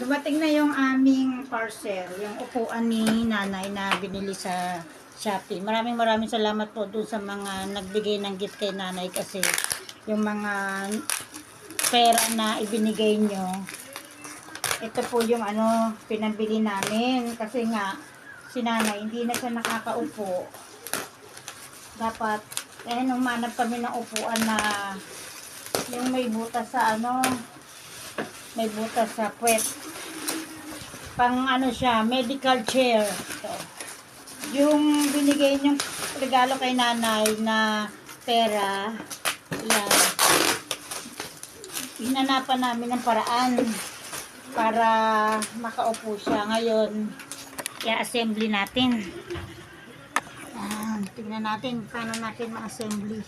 Dumating na yung aming parcel, yung upuan ni nanay na binili sa Shopee. Maraming maraming salamat po dun sa mga nagbigay ng gift kay nanay kasi yung mga pera na ibinigay nyo, ito po yung ano, pinabili namin. Kasi nga, si nanay, hindi na siya nakakaupo. Dapat, eh, nung manap kami ng upuan na yung may butas sa ano, may butas sa puwet. Pang ano siya, medical chair. So, yung binigay niyong regalo kay nanay na pera, yan. Hinanapan namin ng paraan para makaupo siya. Ngayon, i-assembly natin. Yan, tingnan natin paano natin ma-assembly.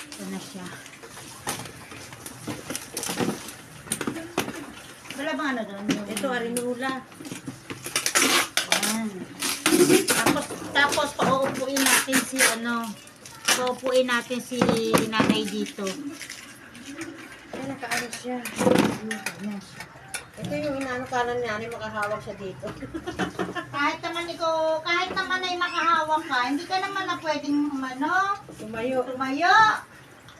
Ito na siya. Bang ano doon? Ito, arinula. Yan. Tapos, tapos pauupuin natin si ano, pauupuin natin si nanay dito. Ay, nakaano siya. Ito yung inaano kanan niya, makahawak siya dito. Kahit naman ikaw, kahit naman ay makahawak ka, hindi ka naman na pwedeng umano, Tumayo. tumayo.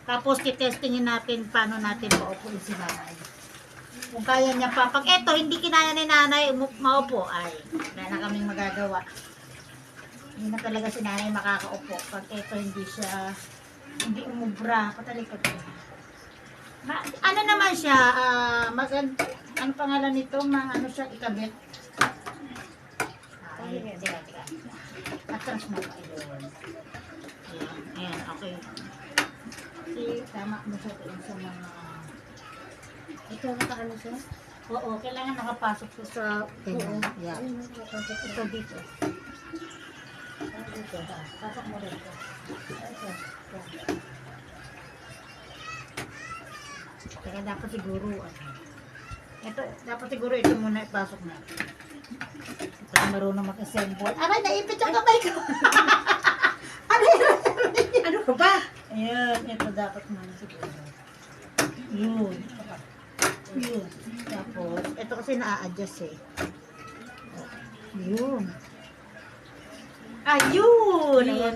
Tapos titestingin natin paano natin paupuin si nanay. Kung kaya niya pa. Pag eto, hindi kinaya ni nanay maupo, ay, wala na kaming magagawa. Hindi na talaga si nanay makakaupo. Pag eto, hindi siya, hindi umubra. Patalikod ko. Ma, ano naman siya, ah, magand, ano pangalan nito? Ma, ano siya, ikabit? Ay, tira, tira. Atras mo pa. Ayan, ayan, okay. Tama mo siya sa mga... Ito, nakaano siya? Oo, kailangan nakapasok siya sa... Oo. Yeah. Ito dito. Dito, pasok mo rin. Ito. Kaya dapat siguro, ano, ito, dapat siguro ito muna ipasok na. Ito marunong mag-assemble. Aray, naipit yung kamay ko! Aray, Ano ka ba? Ayan, ito dapat muna siguro. Yun. Yun. Tapos, ito kasi na-adjust eh. Yun. Ayun! Ayun.